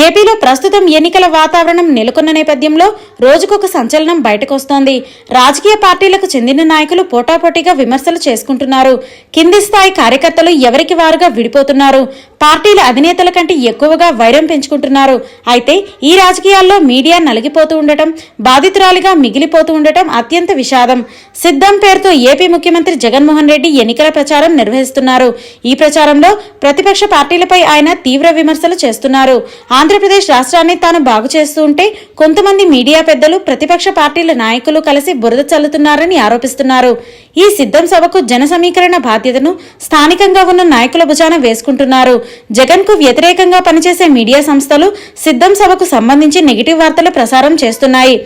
ఏపీలో ప్రస్తుతం ఎన్నికల వాతావరణం నెలకొన్న నేపథ్యంలో రోజుకొక సంచలనం బయటకొస్తోంది. రాజకీయ పార్టీలకు చెందిన నాయకులు పోటాపోటీగా విమర్శలు చేసుకుంటున్నారు. కింది స్థాయి కార్యకర్తలు ఎవరికి వారుగా విడిపోతున్నారు? పార్టీల అధినేతల కంటే ఎక్కువగా వైరం పెంచుకుంటున్నారు. అయితే ఈ రాజకీయాల్లో మీడియా నలిగిపోతూ ఉండటం బాధితురాలిగా మిగిలిపోతూ ఉండటం అత్యంత విషాదం. సిద్ధం పేరుతో ఏపీ ముఖ్యమంత్రి జగన్మోహన్ రెడ్డి ఎన్నికల ప్రచారం నిర్వహిస్తున్నారు. ఈ ప్రచారంలో ప్రతిపక్ష పార్టీలపై ఆయన తీవ్ర విమర్శలు చేస్తున్నారు. ఆంధ్రప్రదేశ్ రాష్ట్రాన్ని తాను బాగు చేస్తూ ఉంటే కొంతమంది మీడియా పెద్దలు ప్రతిపక్ష పార్టీల నాయకులు కలిసి బురద చల్లుతున్నారని ఆరోపిస్తున్నారు. ఈ సిద్ధం సభకు జన సమీకరణ బాధ్యతను స్థానికంగా ఉన్న నాయకుల భుజాన వేసుకుంటున్నారు. జగన్కు వ్యతిరేకంగా పనిచేసే మీడియా సంస్థలు సిద్ధం సభకు సంబంధించి నెగిటివ్ వార్తలు ప్రసారం చేస్తున్నాయి.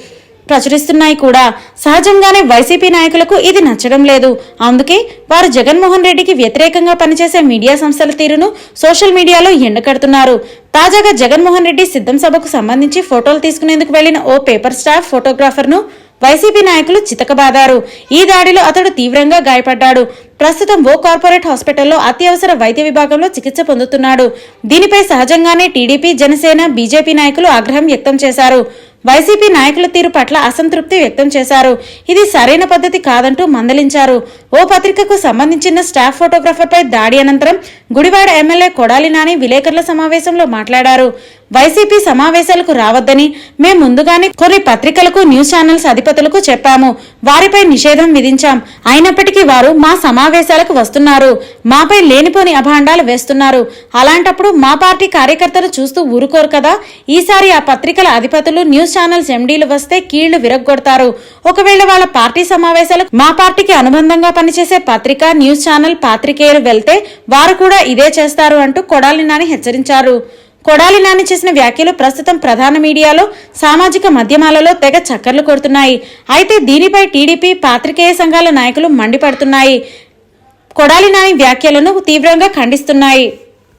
ప్రచురిస్తున్నాయి కూడా. సహజంగానే వైసీపీ నాయకులకు ఇది నచ్చడం లేదు. అందుకే వారు జగన్మోహన్ రెడ్డికి వ్యతిరేకంగా పనిచేసే మీడియా సంస్థల తీరును సోషల్ మీడియాలో ఎండకడుతున్నారు. తాజాగా జగన్మోహన్ రెడ్డి సిద్ధం సభకు సంబంధించి ఫోటోలు తీసుకునేందుకు వెళ్ళిన ఓ పేపర్ స్టాఫ్ ఫోటోగ్రాఫర్ను వైసీపీ నాయకులు చితకబాదారు. ఈ దాడిలో అతడు తీవ్రంగా గాయపడ్డాడు. ప్రస్తుతం ఓ కార్పొరేట్ హాస్పిటల్లో అత్యవసర వైద్య విభాగంలో చికిత్స పొందుతున్నాడు. దీనిపై సహజంగానే టీడీపీ జనసేన బీజేపీ నాయకులు ఆగ్రహం వ్యక్తం చేశారు. వైసీపీ నాయకుల తీరు పట్ల అసంతృప్తి వ్యక్తం చేశారు. ఇది సరైన పద్ధతి కాదంటూ మందలించారు. ఓ పత్రికకు సంబంధించిన స్టాఫ్ ఫోటోగ్రాఫర్పై దాడి అనంతరం గుడివాడ ఎమ్మెల్యే కొడాలి నాని విలేకరుల సమావేశంలో మాట్లాడారు. వైసీపీ సమావేశాలకు రావద్దని మేము ముందుగానే కొన్ని పత్రికలకు న్యూస్ ఛానల్స్ అధిపతులకు చెప్పాము. వారిపై నిషేధం విధించాం. అయినప్పటికీ వారు మా సమా సమావేశాలకు వస్తున్నారు. మాపై లేనిపోని అభాండాలు వేస్తున్నారు. అలాంటప్పుడు మా పార్టీ కార్యకర్తలు చూస్తూ ఊరుకోరు కదా? ఈసారి ఆ పత్రికల అధిపతులు న్యూస్ ఛానల్స్ ఎండీలు వస్తే కీళ్ళు విరగ్గొడతారు. ఒకవేళ వాళ్ళ పార్టీ సమావేశాలకు మా పార్టీకి అనుబంధంగా పనిచేసే పత్రిక న్యూస్ ఛానల్ పాత్రికేయులు వెళ్తే వారు కూడా ఇదే చేస్తారు అంటూ కొడాలి నాని హెచ్చరించారు. కొడాలి నాని చేసిన వ్యాఖ్యలు ప్రస్తుతం ప్రధాన మీడియాలో సామాజిక మాధ్యమాలలో తెగ చక్కర్లు కొడుతున్నాయి. అయితే దీనిపై టీడీపీ పాత్రికేయ సంఘాల నాయకులు మండిపడుతున్నాయి. కొడాలి నాని వ్యాఖ్యలను తీవ్రంగా ఖండిస్తున్నాయి.